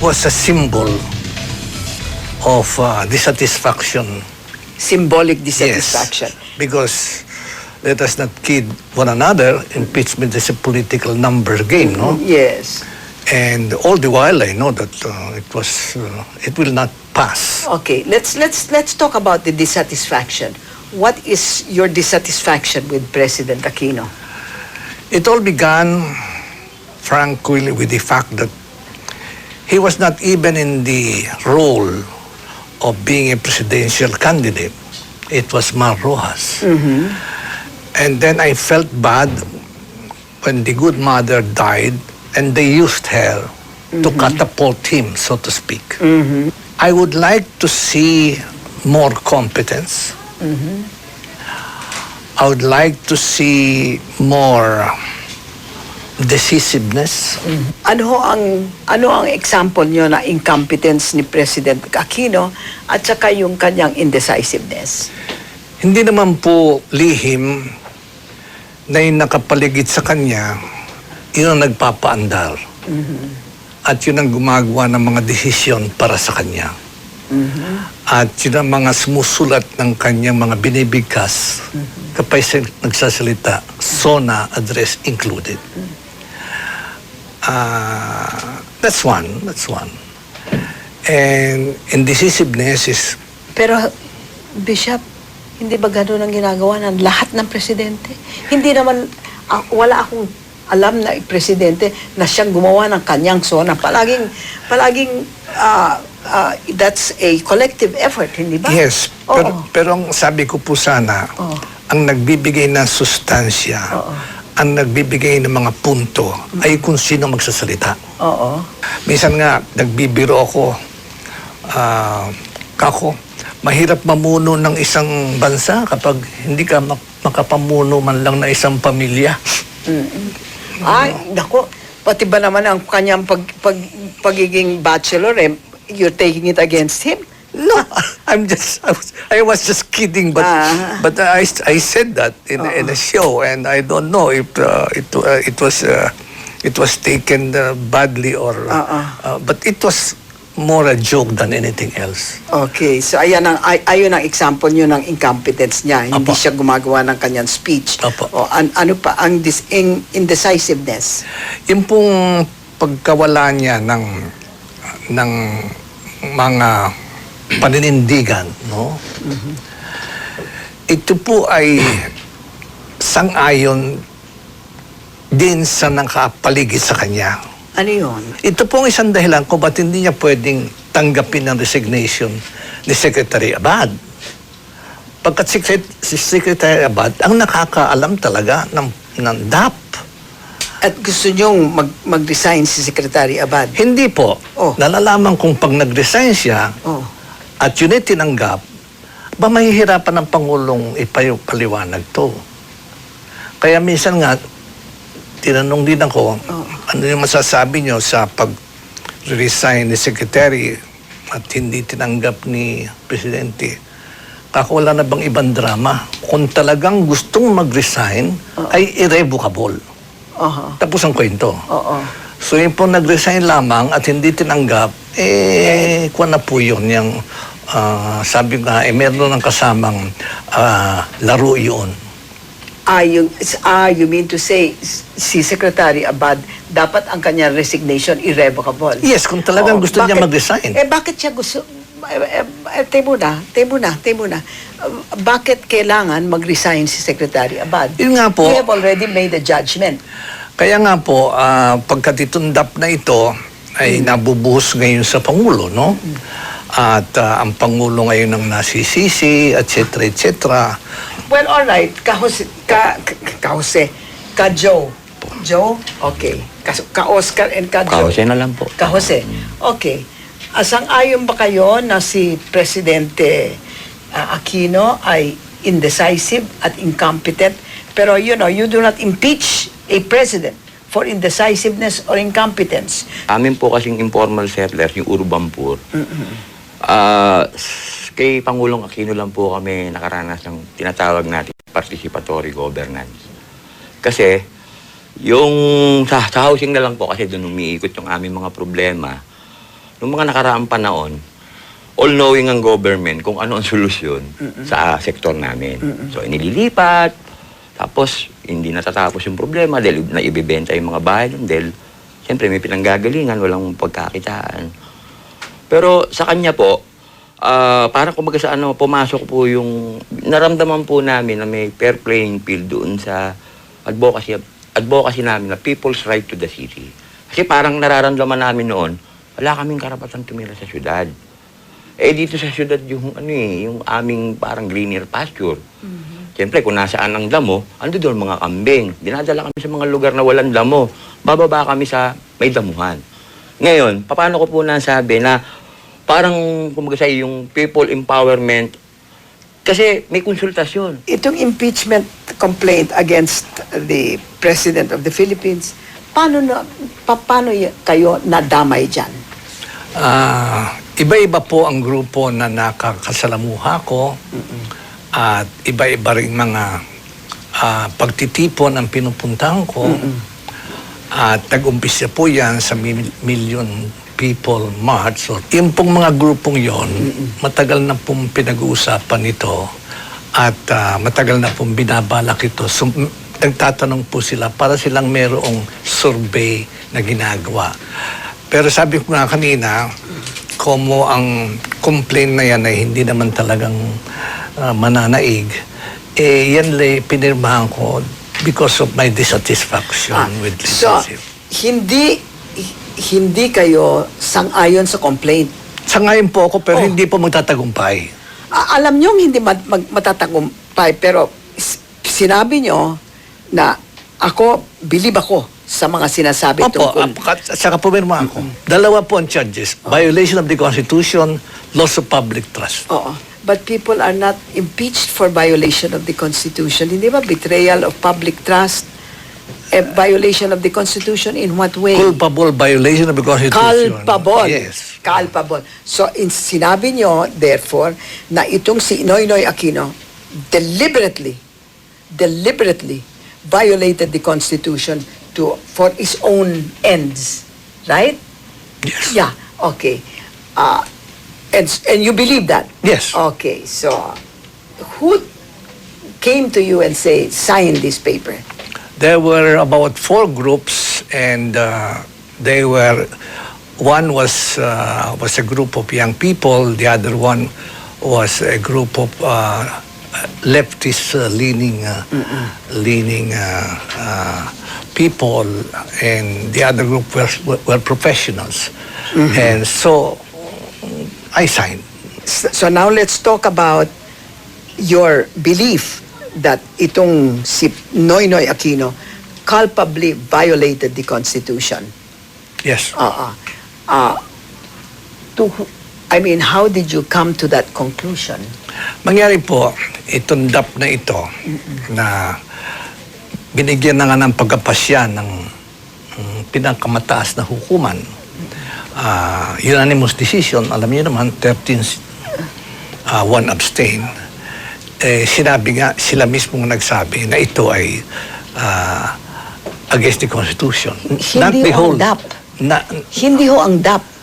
was a symbol of uh, dissatisfaction. Symbolic dissatisfaction. Yes, because let us not kid one another. Impeachment is a political number game, no? Yes. And all the while, I know that uh, it was, uh, it will not pass. Okay, let's let's let's talk about the dissatisfaction. What is your dissatisfaction with President Aquino? It all began, frankly, with the fact that he was not even in the role of being a presidential candidate. It was Mar Rojas. Mm-hmm. And then I felt bad when the good mother died and they used her to mm-hmm. catapult him, so to speak. Mm-hmm. I would like to see more competence. I would like to see more decisiveness. Ano ho ang ano ang example niyo na incompetence ni President Aquino at saka yung kanyang indecisiveness? Hindi naman po lihim na yung nakapaligid sa kanya, yun ang nagpapaandar. At yun ang gumagawa ng mga desisyon para sa kanya. At yun ang mga sumusulat ng kanyang mga binibigkas kapag siya nagsasalita, SONA address included. Ah, that's one, that's one. And indecisiveness is Pero Bishop, hindi ba gano'n ang ginagawa ng lahat ng presidente? Hindi naman ah, wala akong alam na presidente na siyang gumawa ng kanyang sona. Palaging palaging ah, ah, that's a collective effort, hindi ba? Yes, Oo. pero, pero ang sabi ko po sana, Oo. ang nagbibigay ng sustansya, Oo. Ang nagbibigay ng mga punto, ay kung sino magsasalita. Oo. Minsan nga, nagbibiro ako, ah, kako, mahirap mamuno ng isang bansa kapag hindi ka mak- makapamuno man lang na isang pamilya. Ay, nako. Pati ba naman ang kanyang pag, pag, pagiging bachelor, eh, you're taking it against him? No, I'm just I was, I was just kidding, but Ah. but I, I said that in, in a show, and I don't know if uh, it uh, it was uh, it was taken uh, badly or uh, Ah, uh, but it was more a joke than anything else. Okay, so ayan ang ay, ayun ang example niyo ng incompetence niya. Hindi Apo. siya gumagawa ng kanyang speech. Apo. O an- ano pa ang dis, in, indecisiveness. Yung pong pagkawala niya ng ng mga paninindigan, no? Ito po ay sang-ayon din sa nakapaligid sa kanya. Ano yun? Ito po ang isang dahilan kung ba't hindi niya pwedeng tanggapin ang resignation ni Secretary Abad. Pagkat si, si Secretary Abad ang nakakaalam talaga ng, ng DAP. At gusto niyong mag, mag-resign si Secretary Abad. Hindi po. Oh. Nalalaman kong pag nag-resign siya Oh. At yun ay tinanggap, ba mahihirapan ng Pangulong ipayupaliwanag to. Kaya minsan nga, tinanong din ako, Oh. ano yung masasabi nyo sa pag-resign ni Secretary at hindi tinanggap ni Presidente. Kako wala na bang ibang drama? Kung talagang gustong mag-resign, ay irrevocable. Aha. Tapos ang kwento. Oo. So yung po nag-resign lamang at hindi tinanggap, eh, kuha na po yun. Yung, ah, sabi nga, eh, meron ng kasamang ah, laro yun. Ah, you, ah, you mean to say s- si Secretary Abad dapat ang kanyang resignation irrevocable? Yes, kung talagang Oo, gusto niya mag-resign. Eh, bakit siya gusto... Eh, eh, eh, tayo muna, tayo muna, tayo muna. Uh, bakit kailangan mag-resign si Secretary Abad? Yun nga po. We have already made a judgment. Kaya nga po, ah, pagkat na ito ay nabubuhos ngayon sa Pangulo, no? At ah, ang Pangulo ngayon ang nasisisi, et cetera, et cetera. Well, all right. Ka Jose, ka, ka, ka Jose, ka Joe. Joe? Okay. Ka, ka Oscar and ka Joe. Kahose na lang po. Ka Jose. Okay. Asang-ayon ba kayo na si Presidente ah, Aquino ay indecisive at incompetent? Pero you know, you do not impeach a president for indecisiveness or incompetence. Amin po kasing informal settlers, yung urban poor. Ah, s- kay Pangulong Aquino lang po kami nakaranas ng tinatawag natin participatory governance. Kasi, yung sa, sa housing na lang po kasi doon umiikot yung aming mga problema, nung mga nakaraang panahon, all-knowing ang government kung ano ang solusyon sa sektor namin. So, inililipat, tapos hindi natatapos yung problema dahil naibibenta yung mga bahay doon dahil siyempre may pinanggagalingan, walang pagkakitaan. Pero sa kanya po, ah parang kumbaga sa ano, pumasok po yung, naramdaman po namin na may fair playing field doon sa advocacy, advocacy namin na people's right to the city. Kasi parang nararamdaman namin noon, wala kaming karapatan tumira sa syudad. Eh dito sa syudad yung ano eh, yung aming parang greener pasture. Siyempre, kung nasaan ang damo, ando doon mga kambing. Dinadala kami sa mga lugar na walang damo. Bababa kami sa may damuhan. Ngayon, paano ko po nasabi na parang, kumbaga sa yung people empowerment, kasi may konsultasyon. Itong impeachment complaint against the President of the Philippines, paano na pa, paano kayo nadamay diyan? Ah, iba-iba po ang grupo na nakakasalamuha ko at iba-iba rin mga ah, pagtitipon ang pinupuntahan ko. At nag-umpisa po yan sa mil- Million People March. So, yung pong mga grupong yon, matagal na pong pinag-uusapan ito at ah, matagal na pong binabalak ito. So, nagtatanong po sila para silang merong survey na ginagawa. Pero sabi ko nga kanina, como ang complaint na yan ay hindi naman talagang ah, mananaig, eh yan lay pinirmahan ko because of my dissatisfaction Ah, with so, leadership. hindi hindi kayo sang-ayon sa complaint. Sa ngayon po ako, pero Oh. hindi po magtatagumpay. A- alam nyo hindi mag, mag, matatagumpay, pero sinabi nyo na ako, believe ako sa mga sinasabi Opo, tungkol. at saka pumirma ako. Dalawa po ang charges. Violation of the Constitution, loss of public trust. Oo. But people are not impeached for violation of the Constitution. Hindi ba? Betrayal of public trust. A violation of the Constitution in what way? Culpable violation of the Constitution. Culpable. Yes. Culpable. So, in, sinabi nyo, therefore, na itong si Noynoy Aquino deliberately, deliberately violated the Constitution to for its own ends. Right? Yes. Yeah. Okay. Uh, and, and you believe that? Yes. Okay. So, who came to you and say, sign this paper? There were about four groups, and uh, they were. One was uh, was a group of young people. The other one was a group of uh, leftist uh, leaning uh, leaning uh, uh, people, and the other group were were professionals. And so, I signed. So now let's talk about your belief that itong si Noynoy Aquino culpably violated the Constitution. Yes. Uh, uh, to, who- I mean, how did you come to that conclusion? Mangyari po, itong DAP na ito na binigyan na nga ng pagkapasya ng mm, pinangkamataas na hukuman. Ah, unanimous decision, alam niyo naman, 13, uh, one abstain. Eh, sinabi nga, sila mismo nagsabi na ito ay ah, against the Constitution. Hindi ang DAP. Na, Hindi ho ang DAP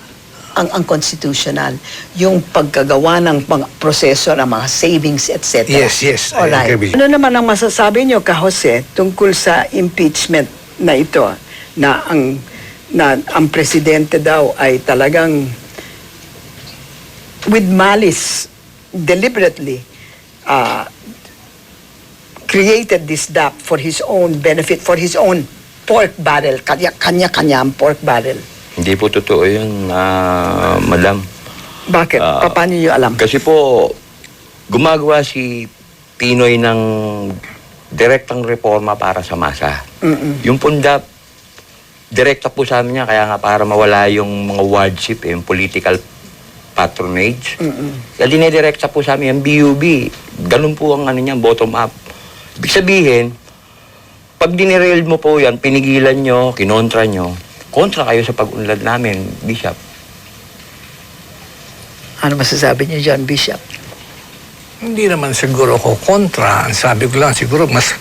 ang, ang constitutional, yung pagkagawa ng mga proseso ng mga savings, etc. Yes, yes, Alright. Ano naman ang masasabi niyo, ka Jose, tungkol sa impeachment na ito, na ang na ang presidente daw ay talagang with malice, deliberately, uh, created this DAP for his own benefit, for his own pork barrel, kanya, kanya-kanya ang pork barrel. Hindi po totoo yun, ah, madam. Bakit? Ah, Paano niyo alam? Kasi po, gumagawa si Pinoy ng direktang reforma para sa masa. Mm-mm. Yung pundap, direkta po sa amin niya, kaya nga para mawala yung mga wardship, eh, yung political patronage. Mm-mm. Kaya dinedirekta po sa amin yung BUB. Ganun po ang ano niya, bottom up. Ibig sabihin, pag dinerail mo po yan, pinigilan nyo, kinontra nyo, kontra kayo sa pag-unlad namin, Bishop. Ano masasabi niyo dyan, Bishop? Hindi naman siguro ko kontra. Ang sabi ko lang siguro mas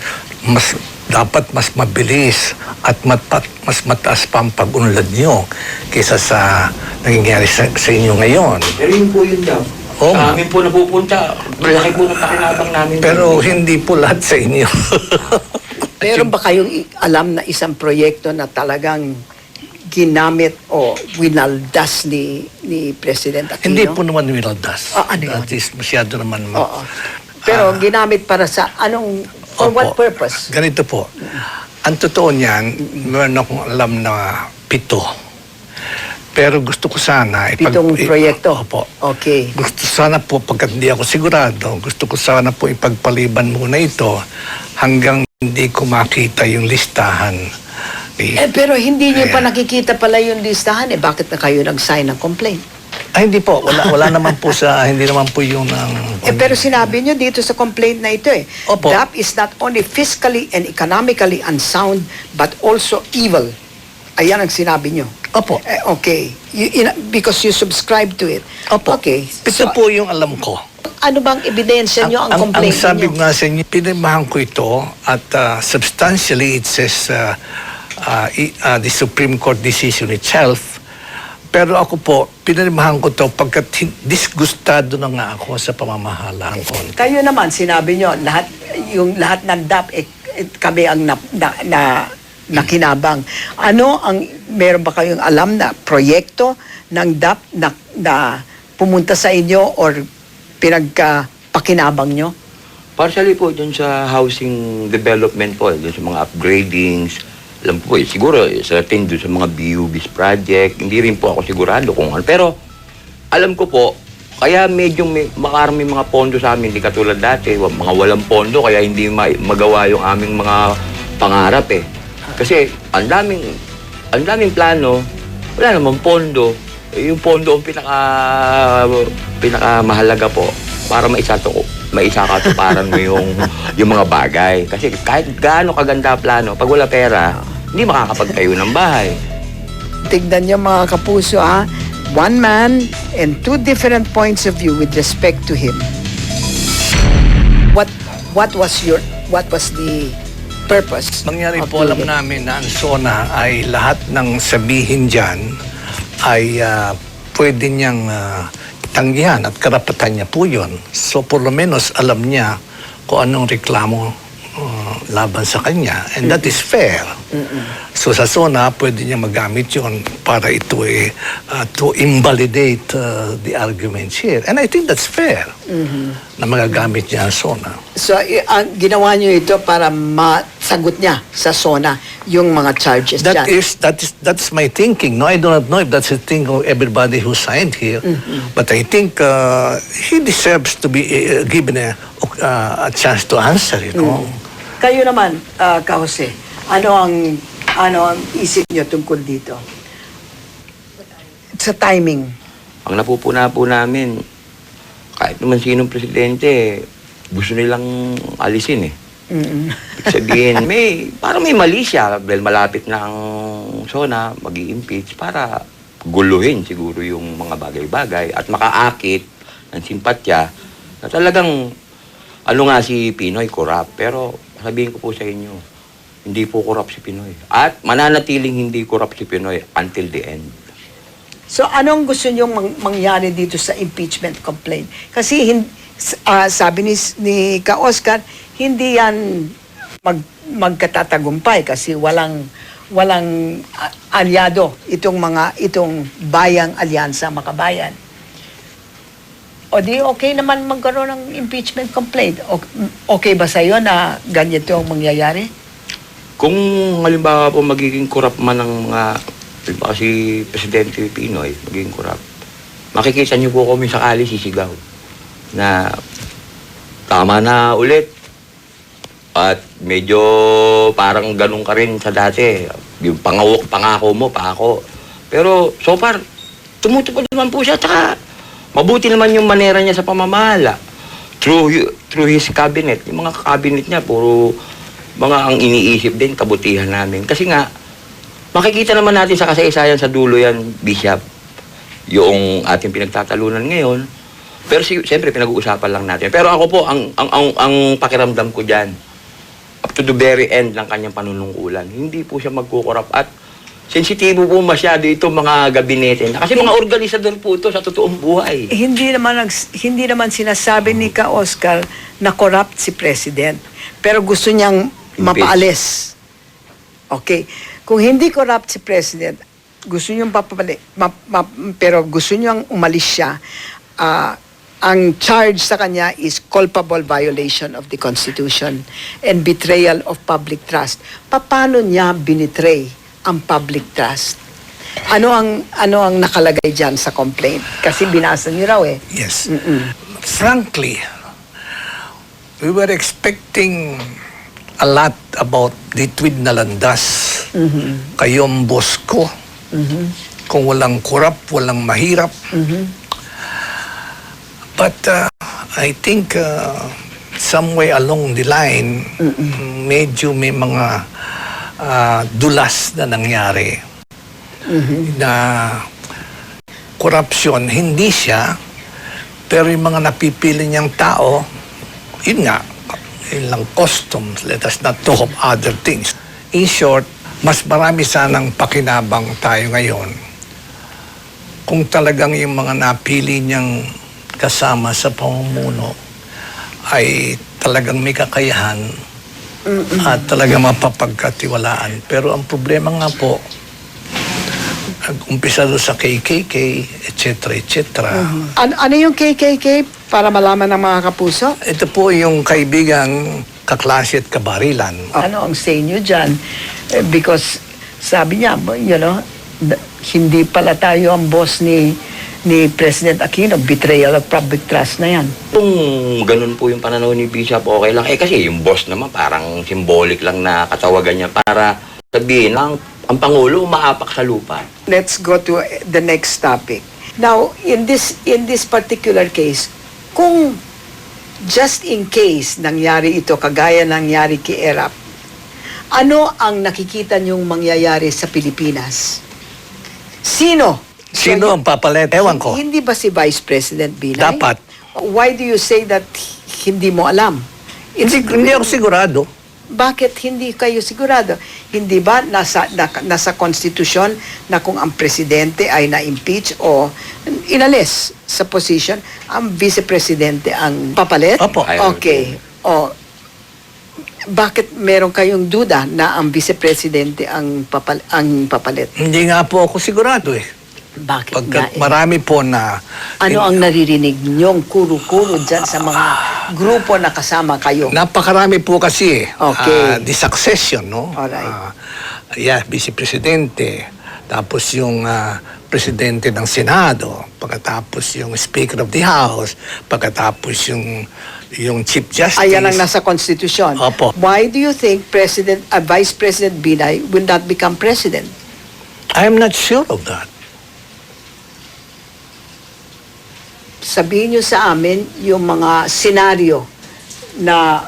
mas dapat mas mabilis at mat- mas mataas pa ang pag-unlad nyo kaysa sa nangyayari sa, sa inyo ngayon. Pero yun po yun daw. Oo sa amin po napupunta. Malaki po na pakinabang namin. Pero hindi po lahat sa inyo. Meron ba kayong alam na isang proyekto na talagang ginamit o winaldas ni ni President Aquino? hindi po naman winaldas. Ah, ano yun? At least masyado naman. Oo. Pero ginamit para sa anong for Opo. what purpose? Ganito po. Ang totoo niyan, meron akong alam na pito. Pero gusto ko sana... ipag- Pitong i- proyekto. Opo. Okay. Gusto sana po, pagkat hindi ako sigurado, gusto ko sana po ipagpaliban muna ito hanggang hindi ko makita yung listahan. Ni- Eh, pero hindi niyo pa nakikita pala yung listahan eh. Bakit na kayo nag-sign ng complaint? Ay, hindi po. Wala, wala naman po sa, hindi naman po yung... ang- Eh, pero sinabi niyo dito sa complaint na ito eh. Opo. DAP is not only fiscally and economically unsound, but also evil. Ayan ang sinabi niyo. Opo. Eh, okay. You, in- because you subscribe to it. Opo. Okay. Ito So, po yung alam ko. ano bang ebidensya niyo ang, ang, complaint ang sabi niyo? nga sa inyo, pinirmahan ko ito at uh, substantially it says uh, uh, uh, the Supreme Court decision itself. Pero ako po, pinirmahan ko to pagkat disgustado na nga ako sa pamamahalaan ko. Kayo naman, sinabi nyo, lahat, yung lahat ng DAP, eh, eh, kami ang na, na, na, nakinabang. Ano ang, meron ba kayong alam na proyekto ng DAP na, na pumunta sa inyo or pinagpakinabang nyo? Partially po dun sa housing development po, dun sa mga upgradings. Alam po, eh, siguro eh, certain dun sa mga BUBs project. Hindi rin po ako sigurado kung ano. Pero alam ko po, kaya medyo may, makarami mga pondo sa amin, hindi katulad dati, mga walang pondo, kaya hindi ma- magawa yung aming mga pangarap eh. Kasi ang daming, ang daming plano, wala namang pondo. Eh, yung pondo ang pinaka, pinaka mahalaga po para maisato maisakatuparan mo yung, yung mga bagay. Kasi kahit gaano kaganda plano, pag wala pera, hindi makakapagtayo ng bahay. Tignan nyo mga kapuso ha, one man and two different points of view with respect to him. What what was your what was the purpose? Mangyari of po, alam doing it? namin na ang SONA ay lahat ng sabihin dyan ay ah, pwede niyang ah, tanggihan at karapatan niya po yun. So, por lo menos alam niya kung anong reklamo ah, laban sa kanya. And that is fair. So, sa SONA, pwede niya magamit yun para ito eh, ah, to invalidate ah, the arguments here. And I think that's fair na magagamit niya ang SONA. So, i- ang ginawa nyo ito para masagot niya sa SONA yung mga charges That dyan. is that is that's my thinking. No, I do not know if that's the thinking of everybody who signed here, but I think uh, he deserves to be uh, given a, uh, a chance to answer. You know, Kayo naman, uh, Ka Jose, ano ang ano ang isip nyo tungkol dito? Sa timing. Ang napupuna po namin, kahit naman sinong presidente, gusto nilang alisin eh. Mm-mm. Sabihin, may, parang may mali siya dahil malapit na ang SONA, mag impeach para guluhin siguro yung mga bagay-bagay at makaakit ng simpatya na talagang ano nga si Pinoy, corrupt. Pero sabihin ko po sa inyo, hindi po corrupt si Pinoy. At mananatiling hindi corrupt si Pinoy until the end. So anong gusto nyo mang- mangyari dito sa impeachment complaint? Kasi hin- s- ah, sabi ni, ni Ka Oscar, hindi yan mag, magkatatagumpay kasi walang walang ah, alyado itong mga itong bayang alyansa makabayan. O di okay naman magkaroon ng impeachment complaint. O- Okay ba sa iyo na ganito ang mangyayari? Kung halimbawa po magiging corrupt man ng mga, halimbawa si Presidente Pinoy, magiging corrupt, makikita niyo po kami sakali sisigaw na tama na ulit. At medyo parang ganun ka rin sa dati. Yung pangako, pangako mo, pangako. Pero so far, tumutupad naman po siya. Tsaka mabuti naman yung manera niya sa pamamahala. Through, through his cabinet. Yung mga cabinet niya, puro mga ang iniisip din, kabutihan namin. Kasi nga, makikita naman natin sa kasaysayan sa dulo yan, Bishop, yung ating pinagtatalunan ngayon. Pero si, siyempre, pinag-uusapan lang natin. Pero ako po, ang, ang, ang, ang pakiramdam ko dyan, up to the very end ng kanyang panunungkulan. Hindi po siya magkukurap at sensitibo po masyado itong mga gabinete. na- Kasi mga organisador po ito sa totoong buhay. Eh, hindi naman hindi naman sinasabi ni Ka Oscar na corrupt si president. Pero gusto niyang mapaalis. Okay. Kung hindi corrupt si president, gusto niyang papapali, ma- ma- pero gusto niyang umalis siya, ah, ang charge sa kanya is culpable violation of the Constitution and betrayal of public trust. Paano niya binitray ang public trust? Ano ang ano ang nakalagay diyan sa complaint? Kasi binasa niyo raw eh. Yes. Frankly, we were expecting a lot about the tweed na landas. Kayong boss ko. Kung walang kurap, walang mahirap. But uh, I think uh, somewhere along the line, medyo may mga uh, dulas na nangyari na korupsyon, hindi siya, pero yung mga napipili niyang tao, yun nga, yun lang customs, let us not talk of other things. In short, mas marami sanang pakinabang tayo ngayon kung talagang yung mga napili niyang kasama sa pamumuno ay talagang may kakayahan at talagang mapapagkatiwalaan. Pero ang problema nga po, nag-umpisa doon sa KKK, etc., etc. Ano, ano yung KKK para malaman ng mga kapuso? Ito po yung kaibigang kaklase at kabarilan. Ano ang say nyo dyan? Eh, because sabi niya, you know, d- hindi pala tayo ang boss ni ni President Aquino. Betrayal of public trust na yan. Kung ganun po yung pananaw ni Bishop, okay lang. Eh kasi yung boss naman parang symbolic lang na katawagan niya para sabihin lang ang Pangulo umaapak sa lupa. Let's go to the next topic. Now, in this in this particular case, kung just in case nangyari ito kagaya nangyari kay Erap, ano ang nakikita niyong mangyayari sa Pilipinas? Sino? Sino ang papalit? Ewan ko. Hindi ba si Vice President Binay? Dapat. Why do you say that hindi mo alam? Hindi, hindi ako sigurado. Bakit hindi kayo sigurado? Hindi ba nasa, na, nasa konstitusyon na kung ang presidente ay na-impeach o inalis sa position, ang vice-presidente ang papalit? Opo. Okay. O, bakit meron kayong duda na ang vice-presidente ang, papal, ang papalit? Hindi nga po ako sigurado eh. Bakit nga Pagkat eh? marami po na... Ano ang naririnig niyong kuro-kuro dyan sa mga grupo na kasama kayo? Napakarami po kasi eh. Okay. Ah, the succession, no? Alright. Ah, yeah, vice-presidente. Tapos yung ah, presidente ng Senado. Pagkatapos yung Speaker of the House. Pagkatapos yung yung Chief Justice. Ayan ang nasa konstitusyon. Opo. Why do you think President, uh, Vice President Binay will not become president? I'm not sure of that. Sabihin niyo sa amin yung mga senaryo na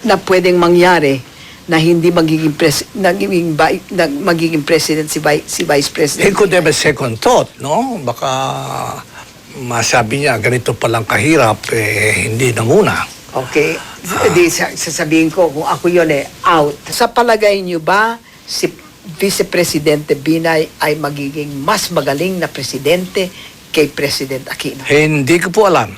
na pwedeng mangyari na hindi magiging pres, nagiging, vi- na, magiging president si, vi- si Vice He President. could have a second thought, no? Baka masabi niya, ganito palang kahirap, eh, hindi na muna. Okay. Di, sa- sasabihin ko, kung ako yun eh, out. Sa palagay niyo ba, si Vice Presidente Binay ay magiging mas magaling na presidente kay President Aquino? Hindi ko po alam.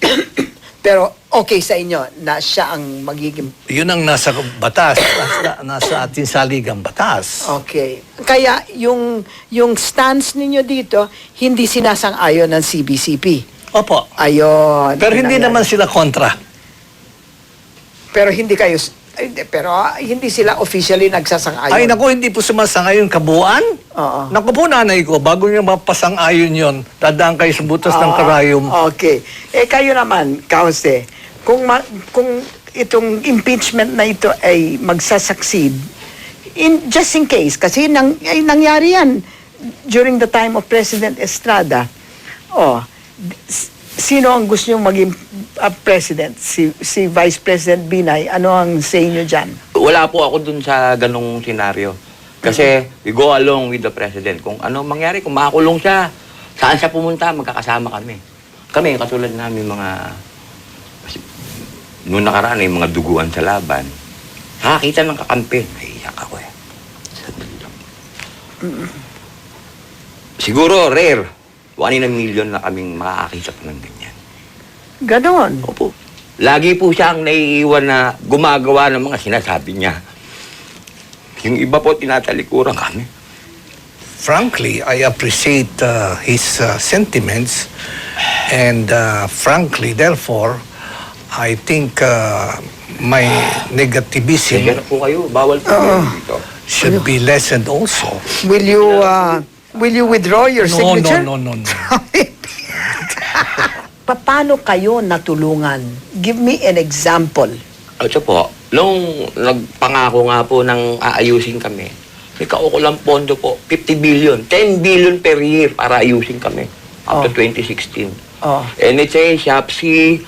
Pero okay sa inyo na siya ang magiging... Yun ang nasa batas, nasa, nasa ating saligang batas. Okay. Kaya yung, yung stance ninyo dito, hindi sinasang-ayon ng CBCP. Opo. Ayon. Pero hindi naman sila kontra. Pero hindi kayo... Pero ah, hindi sila officially nagsasang-ayon. Ay, naku, hindi po sumasangayon kabuuan. Oo. Naku po, nanay ko, bago niyo mapasang-ayon yon, dadaan kayo sa butas ng Ah, karayom. Okay. Eh kayo naman, Kauste, kung ma- kung itong impeachment na ito ay magsasucceed, in just in case kasi nang ay nangyari yan during the time of President Estrada. Oh, s- sino ang gusto niyong maging uh, president? Si si Vice President Binay, ano ang say niyo diyan? Wala po ako dun sa ganong senaryo. Kasi we go along with the president. Kung ano mangyari, kung makakulong siya, saan siya pumunta, magkakasama kami. Kami, katulad namin mga Noong nakaraan, yung mga duguan sa laban, nakakita ng kakampi. Naiiyak ako eh. Siguro, rare. One in a million na kaming makakakita pa ng ganyan. Ganon. Opo. Lagi po siya ang naiiwan na gumagawa ng mga sinasabi niya. Yung iba po, tinatalikuran kami. Frankly, I appreciate uh, his uh, sentiments, and uh, frankly, therefore, I think uh, my negativism Sige na po kayo, bawal po kayo dito. should be lessened also. Will you, uh, will you withdraw your No, signature? no, no, no, no. Paano kayo natulungan? Give me an example. Siya po, nung nagpangako nga po ng aayusin kami, may kaukulang pondo po, 50 billion, 10 billion per year para ayusin kami up to Oh. 2016. Oh. NHA, SHAPSI,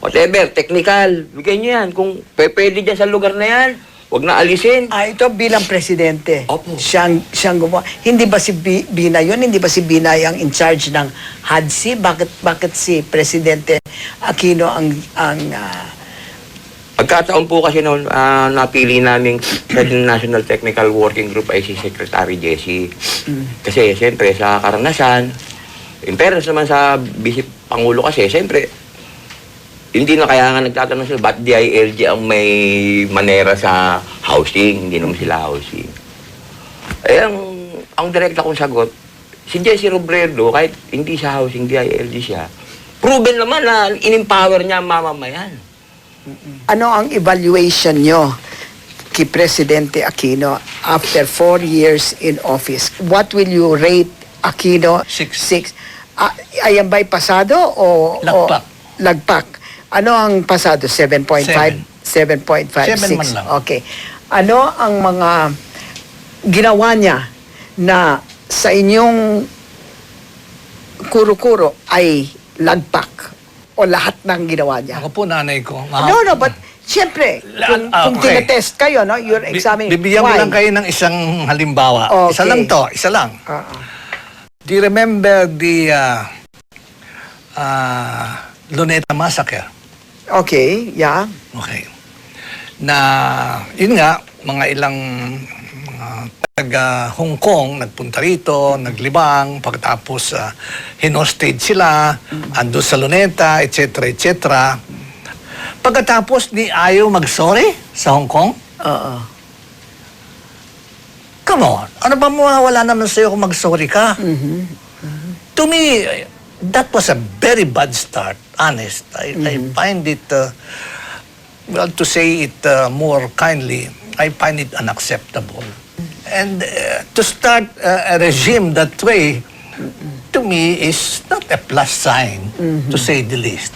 whatever, technical, bigyan niyo yan. Kung pe- pwede dyan sa lugar na yan, huwag na alisin. Ah, ito bilang presidente. Opo. Siyang, siyang gumawa. Hindi ba si Bi- Bina yun? Hindi ba si Bina ang in charge ng HADSI? Bakit, bakit si Presidente Aquino ang, ang ah, Pagkataon po kasi noon, ah, napili namin sa National Technical Working Group ay si Secretary Jesse. Kasi siyempre sa karanasan, in fairness naman sa Vice Pangulo kasi, siyempre, hindi na kaya nga nagtatanong sila, ba't DILG ang may manera sa housing? Hindi naman sila housing. Eh, ang, ang direkta kong sagot, si Jesse Robredo, kahit hindi siya housing, DILG siya, proven naman na in-empower niya ang mamamayan. ano ang evaluation nyo kay Presidente Aquino after four years in office? What will you rate Aquino? Six. Six. Ah, ayan ba'y pasado o... Lagpak. O, lagpak. Ano ang pasado? 7.5? Seven. 7.5? Seven 6. man lang. Okay. Ano ang mga ginawa niya na sa inyong kuro-kuro ay lagpak o lahat ng ginawa niya? Ako po, nanay ko. No, no, but siyempre, kung, ah, kung okay. tinetest kayo, no, you're examining. Bibigyan Why? lang kayo ng isang halimbawa. Isa Okay. lang to, isa lang. Ah. Do you remember the uh, uh, Luneta Massacre? Okay, yeah. Okay. Na, yun nga, mga ilang mga taga Hong Kong nagpunta rito, naglibang, pagkatapos uh, hinostage sila, ando sa Luneta, etc. etc. Pagkatapos ni ayaw mag-sorry sa Hong Kong, Oo. come on, ano ba mawawala naman sa'yo kung mag-sorry ka? To me, that was a very bad start, honest. I, I find it, uh, well, to say it uh, more kindly, I find it unacceptable. And uh, to start uh, a regime that way, to me, is not a plus sign, to say the least.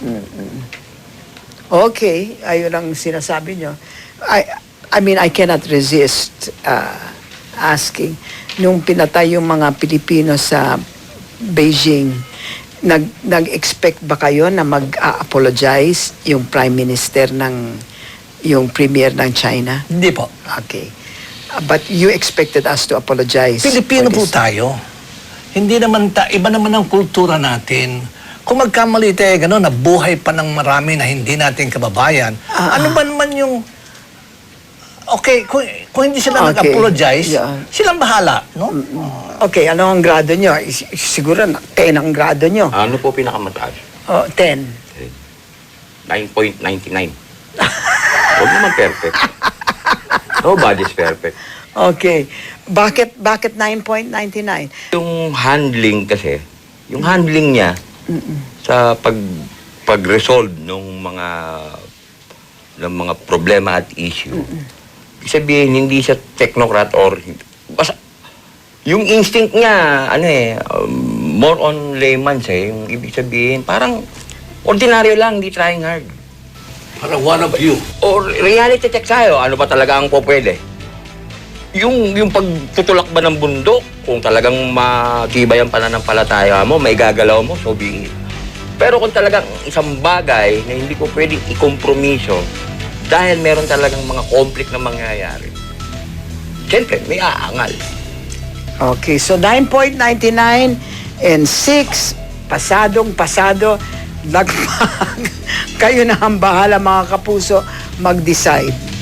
Okay, ayun ang sinasabi nyo. I, I mean, I cannot resist uh, asking. Nung pinatay yung mga Pilipino sa Beijing, nag, nag-expect ba kayo na mag-apologize yung Prime Minister ng yung Premier ng China? Hindi po. Okay. Uh, but you expected us to apologize. Pilipino for po this. tayo. Hindi naman ta, iba naman ang kultura natin. Kung magkamali tayo gano'n, nabuhay pa ng marami na hindi natin kababayan, Ah, ano ba naman yung... Okay, kung, kung hindi sila Okay. nag-apologize, Yeah. silang bahala, no? Okay, ano ang grado nyo? Is- Siguro na 10 ang grado nyo. Ano po pinakamataas? Oh, 10. 9.99. Huwag naman perfect. Nobody's perfect. Okay. Bakit bakit 9.99? Yung handling kasi, yung handling niya sa pag pag-resolve ng mga ng mga problema at issue. Sabihin, hindi siya technocrat or basta yung instinct niya, ano eh, um, more on layman's eh. Yung ibig sabihin, parang ordinaryo lang, hindi trying hard. Para one of you. Or reality check tayo, ano ba talaga ang po pwede? Yung, yung pagtutulak ba ng bundok, kung talagang matibay ang pananampalataya mo, may gagalaw mo, so be it. Pero kung talagang isang bagay na hindi ko pwedeng ikompromiso dahil meron talagang mga conflict na mangyayari, siyempre, may aangal. Okay, so 9.99 and 6 pasadong pasado lagpag Kayo na ang bahala mga kapuso mag-decide.